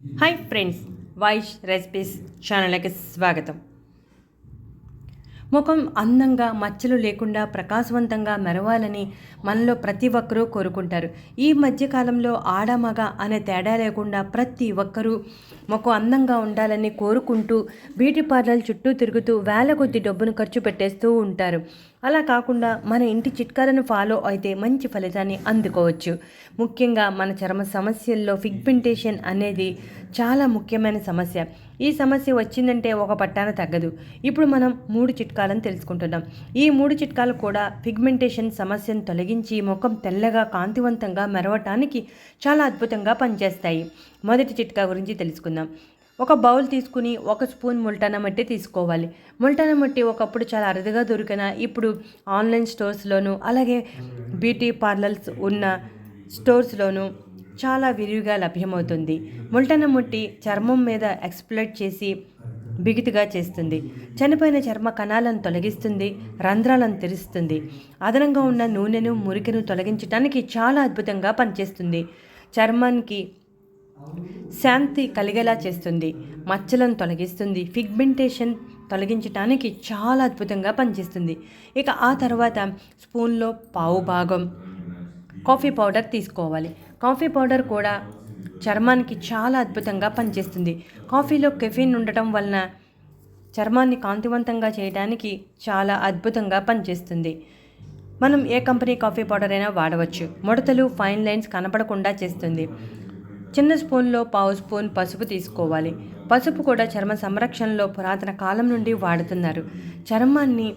Hi friends Vaish recipes ఛానల్కి స్వాగతం. ముఖం అందంగా మచ్చలు లేకుండా ప్రకాశవంతంగా మెరవాలని మనలో ప్రతి ఒక్కరూ కోరుకుంటారు. ఈ మధ్యకాలంలో ఆడమగ అనే తేడా లేకుండా ప్రతి ఒక్కరూ ముఖం అందంగా ఉండాలని కోరుకుంటూ బ్యూటీ పార్లర్ చుట్టూ తిరుగుతూ వేల కొద్ది డబ్బును ఖర్చు పెట్టేస్తూ ఉంటారు. అలా కాకుండా మన ఇంటి చిట్కాలను ఫాలో అయితే మంచి ఫలితాన్ని అందుకోవచ్చు. ముఖ్యంగా మన చర్మ సమస్యల్లో ఫిగ్మెంటేషన్ అనేది చాలా ముఖ్యమైన సమస్య. ఈ సమస్య వచ్చిందంటే ఒక పట్టాన తగ్గదు. ఇప్పుడు మనం మూడు చిట్కాలను తెలుసుకుంటున్నాం. ఈ మూడు చిట్కాలు కూడా ఫిగ్మెంటేషన్ సమస్యను తొలగించి ముఖం తెల్లగా కాంతివంతంగా మెరవటానికి చాలా అద్భుతంగా పనిచేస్తాయి. మొదటి చిట్కా గురించి తెలుసుకుందాం. ఒక బౌల్ తీసుకుని ఒక స్పూన్ ముల్టానా మట్టి తీసుకోవాలి. ముల్టానా మట్టి ఒకప్పుడు చాలా అరుదుగా దొరికిన ఇప్పుడు ఆన్లైన్ స్టోర్స్లోనూ అలాగే బ్యూటీ పార్లర్స్ ఉన్న స్టోర్స్లోనూ చాలా విరివిగా లభ్యమవుతుంది. ముల్టానా మట్టి చర్మం మీద ఎక్స్ప్లోట్ చేసి బిగుతుగా చేస్తుంది. చనిపోయిన చర్మ కణాలను తొలగిస్తుంది రంధ్రాలను తెరుస్తుంది. అదనంగా ఉన్న నూనెను మురికిను తొలగించడానికి చాలా అద్భుతంగా పనిచేస్తుంది. చర్మానికి శాంతి కలిగేలా చేస్తుంది. మచ్చలను తొలగిస్తుంది. ఫిగ్మెంటేషన్ తొలగించడానికి చాలా అద్భుతంగా పనిచేస్తుంది. ఇక ఆ తర్వాత స్పూన్లో పావు భాగం కాఫీ పౌడర్ తీసుకోవాలి. కాఫీ పౌడర్ కూడా చర్మానికి చాలా అద్భుతంగా పనిచేస్తుంది. కాఫీలో కెఫీన్ ఉండటం వలన చర్మాన్ని కాంతివంతంగా చేయడానికి చాలా అద్భుతంగా పనిచేస్తుంది. మనం ఏ కంపెనీ కాఫీ పౌడర్ అయినా వాడవచ్చు. ముడతలు ఫైన్ లైన్స్ కనపడకుండా చేస్తుంది. చిన్న స్పూన్లో పావు స్పూన్ పసుపు తీసుకోవాలి. పసుపు కూడా చర్మ సంరక్షణలో పురాతన కాలం నుండి వాడుతున్నారు. చర్మాన్ని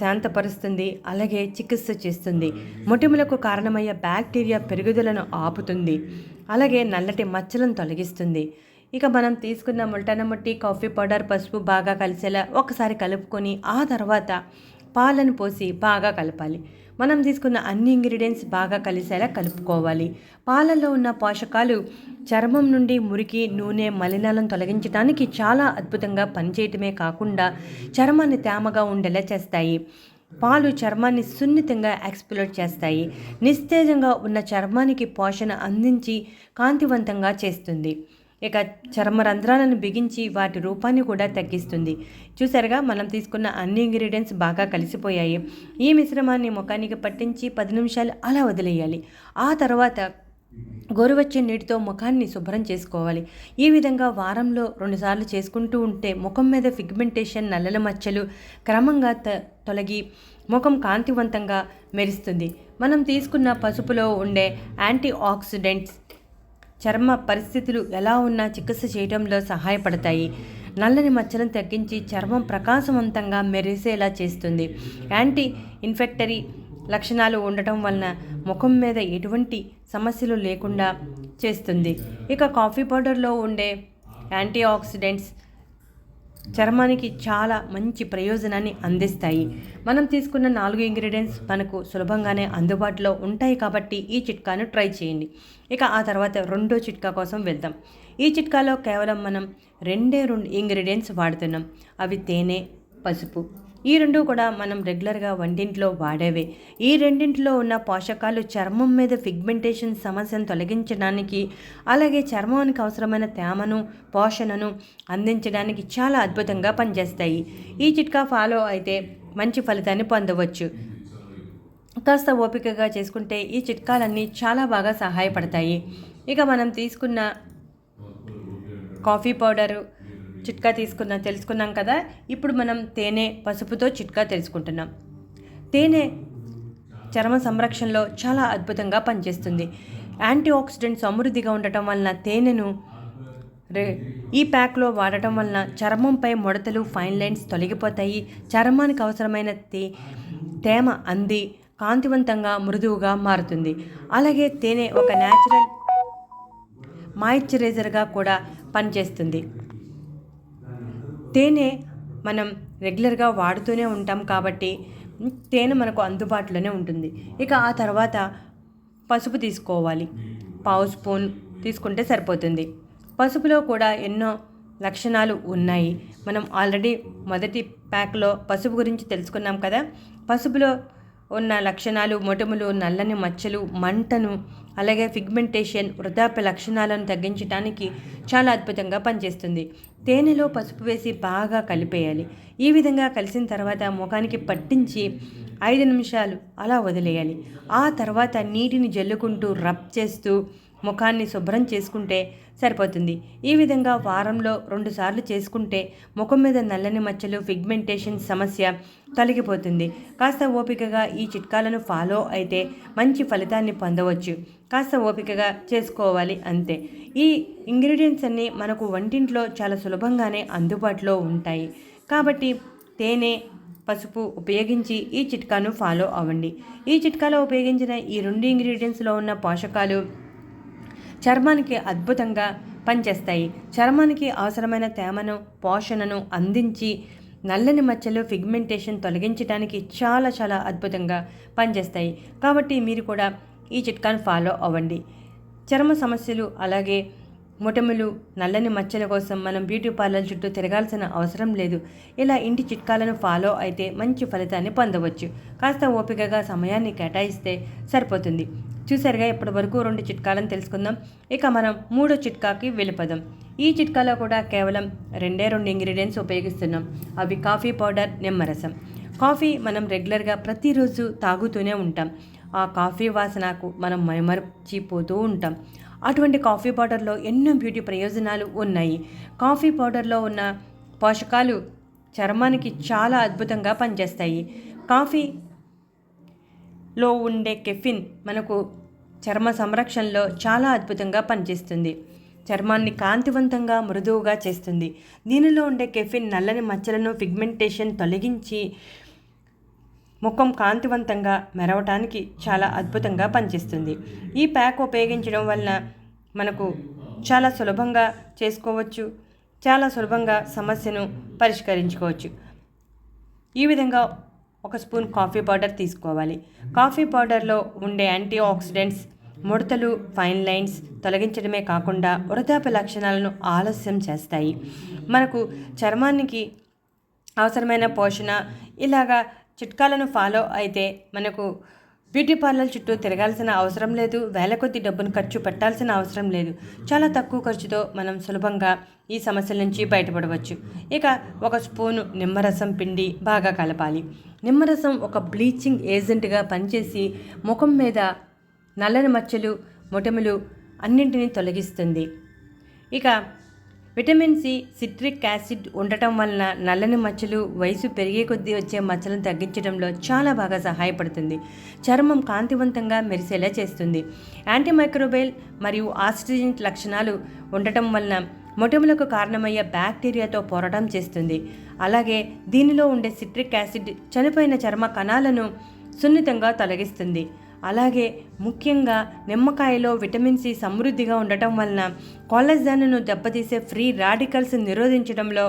శాంతపరుస్తుంది అలాగే చికిత్స చేస్తుంది. మొటిములకు కారణమయ్యే బ్యాక్టీరియా పెరుగుదలను ఆపుతుంది. అలాగే నల్లటి మచ్చలను తొలగిస్తుంది. ఇక మనం తీసుకున్న ముల్టానమట్టి కాఫీ పౌడర్ పసుపు బాగా కలిసేలా ఒకసారి కలుపుకొని ఆ తర్వాత పాలను పోసి బాగా కలపాలి. మనం తీసుకున్న అన్ని ఇంగ్రీడియంట్స్ బాగా కలిసేలా కలుపుకోవాలి. పాలల్లో ఉన్న పోషకాలు చర్మం నుండి మురికి నూనె మలినాలను తొలగించడానికి చాలా అద్భుతంగా పనిచేయటమే కాకుండా చర్మాన్ని తేమగా ఉండేలా చేస్తాయి. పాలు చర్మాన్ని సున్నితంగా ఎక్స్ప్లోర్ చేస్తాయి. నిస్తేజంగా ఉన్న చర్మానికి పోషణ అందించి కాంతివంతంగా చేస్తుంది. ఇక చర్మ రంధ్రాలను బిగించి వాటి రూపాన్ని కూడా తగ్గిస్తుంది. చూసారుగా మనం తీసుకున్న అన్ని ఇంగ్రీడియంట్స్ బాగా కలిసిపోయాయి. ఈ మిశ్రమాన్ని ముఖానికి పట్టించి పది నిమిషాలు అలా వదిలేయాలి. ఆ తర్వాత గోరువెచ్చని నీటితో ముఖాన్ని శుభ్రం చేసుకోవాలి. ఈ విధంగా వారంలో రెండుసార్లు చేసుకుంటూ ఉంటే ముఖం మీద ఫిగ్మెంటేషన్ నల్లల మచ్చలు క్రమంగా త తొలగి ముఖం కాంతివంతంగా మెరుస్తుంది. మనం తీసుకున్న పసుపులో ఉండే యాంటీ ఆక్సిడెంట్స్ చర్మ పరిస్థితులు ఎలా ఉన్నా చికిత్స చేయడంలో సహాయపడతాయి. నల్లని మచ్చలను తగ్గించి చర్మం ప్రకాశవంతంగా మెరిసేలా చేస్తుంది. యాంటీ ఇన్ఫెక్టరీ లక్షణాలు ఉండటం వలన ముఖం మీద ఎటువంటి సమస్యలు లేకుండా చేస్తుంది. ఇక కాఫీ పౌడర్లో ఉండే యాంటీ ఆక్సిడెంట్స్ చర్మానికి చాలా మంచి ప్రయోజనాన్ని అందిస్తాయి. మనం తీసుకున్న నాలుగు ఇంగ్రీడియంట్స్ మనకు సులభంగానే అందుబాటులో ఉంటాయి కాబట్టి ఈ చిట్కాను ట్రై చేయండి. ఇక ఆ తర్వాత రెండో చిట్కా కోసం వెళ్దాం. ఈ చిట్కాలో కేవలం మనం రెండే రెండు ఇంగ్రీడియంట్స్ వాడుతున్నాం. అవి తేనె పసుపు. ఈ రెండు కూడా మనం రెగ్యులర్గా వంటింట్లో వాడేవే. ఈ రెండింటిలో ఉన్న పోషకాలు చర్మం మీద ఫిగ్మెంటేషన్ సమస్యను తొలగించడానికి అలాగే చర్మానికి అవసరమైన తేమను పోషణను అందించడానికి చాలా అద్భుతంగా పనిచేస్తాయి. ఈ చిట్కా ఫాలో అయితే మంచి ఫలితాన్ని పొందవచ్చు. కాస్త ఓపికగా చేసుకుంటే ఈ చిట్కాలన్నీ చాలా బాగా సహాయపడతాయి. ఇక మనం తీసుకున్న కాఫీ పౌడరు Hmm. చిట్కా తీసుకున్నా తెలుసుకున్నాం కదా. ఇప్పుడు మనం తేనె పసుపుతో చిట్కా తెలుసుకుంటున్నాం. తేనె చర్మ సంరక్షణలో చాలా అద్భుతంగా పనిచేస్తుంది. యాంటీ ఆక్సిడెంట్స్ సమృద్ధిగా ఉండటం వలన తేనెను రే ఈ ప్యాక్లో వాడటం వలన చర్మంపై ముడతలు ఫైన్ లైన్స్ తొలగిపోతాయి. చర్మానికి అవసరమైన తే తేమ అంది కాంతివంతంగా మృదువుగా మారుతుంది. అలాగే తేనె ఒక న్యాచురల్ మాయిశ్చరైజర్గా కూడా పనిచేస్తుంది. తేనె మనం రెగ్యులర్గా వాడుతూనే ఉంటాం కాబట్టి తేనె మనకు అందుబాటులోనే ఉంటుంది. ఇక ఆ తర్వాత పసుపు తీసుకోవాలి. పావు స్పూన్ తీసుకుంటే సరిపోతుంది. పసుపులో కూడా ఎన్నో లక్షణాలు ఉన్నాయి. మనం ఆల్రెడీ మొదటి ప్యాక్లో పసుపు గురించి తెలుసుకున్నాం కదా. పసుపులో ఉన్న లక్షణాలు మొటములు నల్లని మచ్చలు మంటను అలాగే ఫిగ్మెంటేషన్ వృద్ధాప్య లక్షణాలను తగ్గించడానికి చాలా అద్భుతంగా పనిచేస్తుంది. తేనెలో పసుపు వేసి బాగా కలిపేయాలి. ఈ విధంగా కలిసిన తర్వాత ముఖానికి పట్టించి ఐదు నిమిషాలు అలా వదిలేయాలి. ఆ తర్వాత నీటిని జల్లుకుంటూ రబ్ చేస్తూ ముఖాన్ని శుభ్రం చేసుకుంటే సరిపోతుంది. ఈ విధంగా వారంలో రెండుసార్లు చేసుకుంటే ముఖం మీద నల్లని మచ్చలు ఫిగ్మెంటేషన్ సమస్య తొలగిపోతుంది. కాస్త ఓపికగా ఈ చిట్కాలను ఫాలో అయితే మంచి ఫలితాన్ని పొందవచ్చు. కాస్త ఓపికగా చేసుకోవాలి అంతే. ఈ ఇంగ్రీడియంట్స్ అన్నీ మనకు వంటింట్లో చాలా సులభంగానే అందుబాటులో ఉంటాయి. కాబట్టి తేనె పసుపు ఉపయోగించి ఈ చిట్కాను ఫాలో అవ్వండి. ఈ చిట్కాలో ఉపయోగించిన ఈ రెండు ఇంగ్రీడియంట్స్లో ఉన్న పోషకాలు చర్మానికి అద్భుతంగా పనిచేస్తాయి. చర్మానికి అవసరమైన తేమను పోషణను అందించి నల్లని మచ్చలు ఫిగ్మెంటేషన్ తొలగించడానికి చాలా చాలా అద్భుతంగా పనిచేస్తాయి. కాబట్టి మీరు కూడా ఈ చిట్కాను ఫాలో అవ్వండి. చర్మ సమస్యలు అలాగే మొటములు నల్లని మచ్చల కోసం మనం బ్యూటీ పార్లర్ చుట్టూ తిరగాల్సిన అవసరం లేదు. ఇలా ఇంటి చిట్కాలను ఫాలో అయితే మంచి ఫలితాన్ని పొందవచ్చు. కాస్త ఓపికగా సమయాన్ని కేటాయిస్తే సరిపోతుంది. చూసారుగా ఇప్పటి వరకు రెండు చిట్కాలను తెలుసుకుందాం. ఇక మనం మూడో చిట్కాకి వెళ్ళిపోదాం. ఈ చిట్కాలో కూడా కేవలం రెండే రెండు ఇంగ్రీడియంట్స్ ఉపయోగిస్తున్నాం. అవి కాఫీ పౌడర్ నిమ్మరసం. కాఫీ మనం రెగ్యులర్గా ప్రతిరోజు తాగుతూనే ఉంటాం. ఆ కాఫీ వాసనకు మనం మైమర్చిపోతూ ఉంటాం. అటువంటి కాఫీ పౌడర్లో ఎన్నో బ్యూటీ ప్రయోజనాలు ఉన్నాయి. కాఫీ పౌడర్లో ఉన్న పోషకాలు చర్మానికి చాలా అద్భుతంగా పనిచేస్తాయి. కాఫీలో ఉండే కెఫిన్ మనకు చర్మ సంరక్షణలో చాలా అద్భుతంగా పనిచేస్తుంది. చర్మాన్ని కాంతివంతంగా మృదువుగా చేస్తుంది. దీనిలో ఉండే కెఫిన్ నల్లని మచ్చలను పిగ్మెంటేషన్ తొలగించి ముఖం కాంతివంతంగా మెరవటానికి చాలా అద్భుతంగా పనిచేస్తుంది. ఈ ప్యాక్ ఉపయోగించడం వలన మనకు చాలా సులభంగా చేసుకోవచ్చు చాలా సులభంగా సమస్యను పరిష్కరించుకోవచ్చు. ఈ విధంగా ఒక స్పూన్ కాఫీ పౌడర్ తీసుకోవాలి. కాఫీ పౌడర్లో ఉండే యాంటీ ఆక్సిడెంట్స్ ముడతలు ఫైన్ లైన్స్ తొలగించడమే కాకుండా వృధాప్య లక్షణాలను ఆలస్యం చేస్తాయి. మనకు చర్మానికి అవసరమైన పోషణ ఇలాగా చిట్కాలను ఫాలో అయితే మనకు బ్యూటీ పార్లర్ చుట్టూ తిరగాల్సిన అవసరం లేదు. వేల కొద్ది డబ్బును ఖర్చు పెట్టాల్సిన అవసరం లేదు. చాలా తక్కువ ఖర్చుతో మనం సులభంగా ఈ సమస్యల నుంచి బయటపడవచ్చు. ఇక ఒక స్పూను నిమ్మరసం పిండి బాగా కలపాలి. నిమ్మరసం ఒక బ్లీచింగ్ ఏజెంట్గా పనిచేసి ముఖం మీద నల్లని మచ్చలు మొటములు అన్నింటినీ తొలగిస్తుంది. ఇక విటమిన్ సి సిట్రిక్ యాసిడ్ ఉండటం వలన నల్లని మచ్చలు వయసు పెరిగే కొద్దీ వచ్చే మచ్చలను తగ్గించడంలో చాలా బాగా సహాయపడుతుంది. చర్మం కాంతివంతంగా మెరిసేలా చేస్తుంది. యాంటీమైక్రోబైల్ మరియు ఆక్సిజెంట్ లక్షణాలు ఉండటం వలన మొటిమలకు కారణమయ్యే బ్యాక్టీరియాతో పోరాటం చేస్తుంది. అలాగే దీనిలో ఉండే సిట్రిక్ యాసిడ్ చనిపోయిన చర్మ కణాలను సున్నితంగా తొలగిస్తుంది. అలాగే ముఖ్యంగా నిమ్మకాయలో విటమిన్ సి సమృద్ధిగా ఉండటం వలన కొలజాన్ను దెబ్బతీసే ఫ్రీ రాడికల్స్ నిరోధించడంలో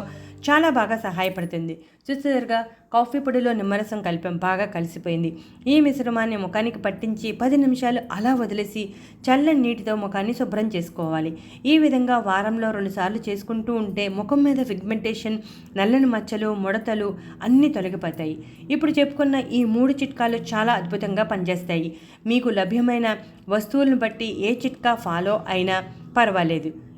చాలా బాగా సహాయపడుతుంది. చూసేదరుగా కాఫీ పొడిలో నిమ్మరసం కలిపాం బాగా కలిసిపోయింది. ఈ మిశ్రమాన్ని ముఖానికి పట్టించి పది నిమిషాలు అలా వదిలేసి చల్లని నీటితో ముఖాన్ని శుభ్రం చేసుకోవాలి. ఈ విధంగా వారంలో రెండుసార్లు చేసుకుంటూ ఉంటే ముఖం మీద ఫిగ్మెంటేషన్ నల్లని మచ్చలు ముడతలు అన్నీ తొలగిపోతాయి. ఇప్పుడు చెప్పుకున్న ఈ మూడు చిట్కాలు చాలా అద్భుతంగా పనిచేస్తాయి. మీకు లభ్యమైన వస్తువులను బట్టి ఏ చిట్కా ఫాలో అయినా పర్వాలేదు.